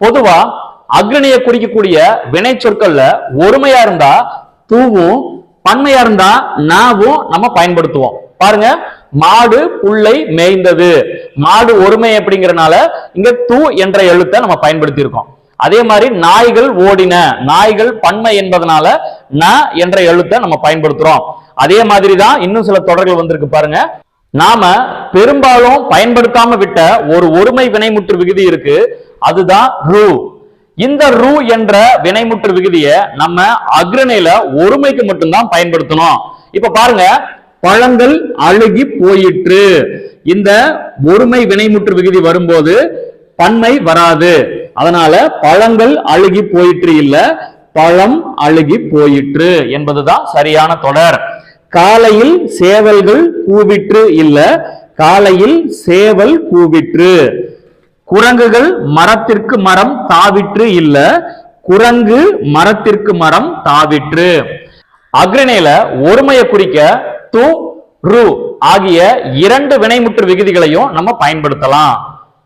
பொதுவா அக்னியை குறிக்கக்கூடிய வினை சொற்கள்ல ஒருமையா இருந்தா தூவும் பன்மையா இருந்தா நாவும் நம்ம பயன்படுத்துவோம். பாருங்க மாடு புல்லை மேய்ந்தது. மாடு ஒருமை அப்படிங்கறனால இங்க தூ என்ற எழுத்தை நம்ம பயன்படுத்தி இருக்கோம் அதே மாதிரி நாய்கள் ஓடின நாய்கள் பன்மை என்பதனால ந என்ற எழுத்தை நம்ம பயன்படுத்துறோம். அதே மாதிரி தான் இன்னும் சில தொடர்கள் வந்திருக்கு பாருங்க. நாம பெரும்பாலும் பயன்படுத்தாம விட்ட ஒரு ஒருமை வினைமுற்று விகுதி இருக்கு. அதுதான் ரூ. இந்த ரூ என்ற வினைமுற்று விகுதியை நம்ம அக்ரணையில ஒருமைக்கு மட்டும்தான் பயன்படுத்தணும். இப்ப பாருங்க பழங்கள் அழுகி போயிற்று. இந்த ஒருமை வினைமுற்று விகுதி வரும்போது பன்மை வராது. அதனால பழங்கள் அழுகி போயிற்று இல்ல பழம் அழுகி போயிற்று என்பதுதான் சரியான தொடர். காலையில் சேவல்கள் கூவிற்று இல்ல காலையில் சேவல் கூவிற்று. குரங்குகள் மரத்திற்கு மரம் தாவிற்று இல்ல. குரங்கு மரத்திற்கு மரம் தாவிற்று. அக்ரணையில ஒருமையை குறிக்க து ரு ஆகிய இரண்டு வினைமுற்று விகுதிகளையும் நம்ம பயன்படுத்தலாம்.